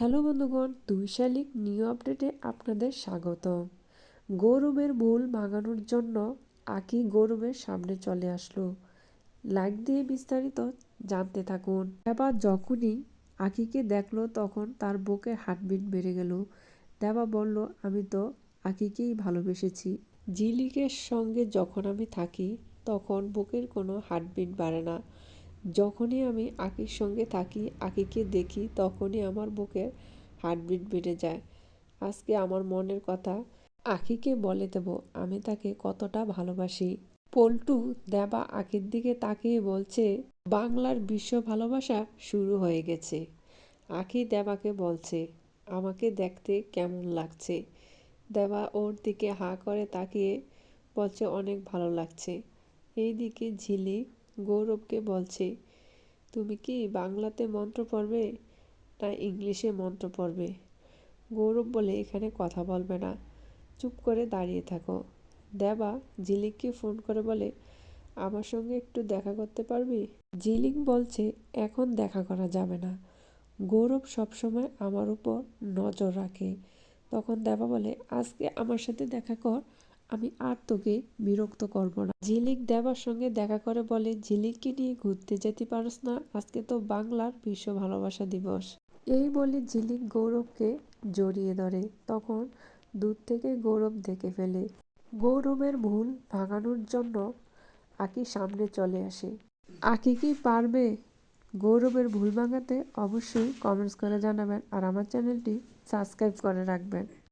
Hello বন্ধুগণ দুই শালিক নিউ আপডেটে আপনাদের স্বাগত গৌরবের ভুল ভাঙানোর জন্য আকি গৌরবের সামনে চলে আসলো। লাইক দিয়ে বিস্তারিত জানতে থাকুন। দেবা যখনই আকিকে দেখল তখন তার বুকের হার্টবিট বেড়ে গেল। দেবা বলল, আমি তো আকিকেই ভালোবেসেছি। জিলিকের সঙ্গে যখন আমি থাকি, তখন বুকের কোনো হার্টবিট বাড়ে না। যখনই আমি আকির সঙ্গে থাকি, আকিকে দেখি, তখনই আমার বুকের হার্টবিট বেড়ে যায়। আজকে আমার মনের কথা আকিকে বলে দেব, আমি তাকে কতটা ভালোবাসি। পল্টু দেবা আকির দিকে তাকিয়ে বলছে, বাংলার বিশ্ব ভালোবাসা শুরু হয়ে গেছে। আকি দেবাকে বলছে, আমাকে দেখতে কেমন লাগছে? দেবা ওর দিকে হাঁ করে তাকিয়ে বলছে, অনেক ভালো লাগছে। এইদিকে ঝিলি গৌরবকে বলছে, তুমি কি বাংলাতে মন্ত্র পড়বে না ইংলিশে মন্ত্র পড়বে? গৌরব বলে, এখানে কথা বলবে না। চুপ করে দাঁড়িয়ে থাকো। দেবা ঝিলিককে ফোন করে বলে, আমার সঙ্গে একটু দেখা করতে পারবি? ঝিলিক বলছে, এখন দেখা করা যাবে না। গৌরব সবসময় আমার উপর নজর রাখে। তখন দেবা বলে, আজকে আমার সাথে দেখা কর আমি আর তোকে বিরক্ত করব না। ঝিলিক দেবার সঙ্গে দেখা করে বলে, ঝিলিককে নিয়ে ঘুরতে যেতে পারস না, আজকে তো বাংলার বিশ্ব ভালোবাসা দিবস। এই বলে ঝিলিক গৌরবকে জড়িয়ে ধরে। তখন দূর থেকে গৌরব দেখে ফেলে। গৌরবের ভুল ভাঙানোর জন্য আকি সামনে চলে আসে। আকি কি পারবে? গৌরবের ভুল ভাঙাতে অবশ্যই কমেন্টস করে জানাবেন আর আমার চ্যানেলটি সাবস্ক্রাইব করে রাখবেন।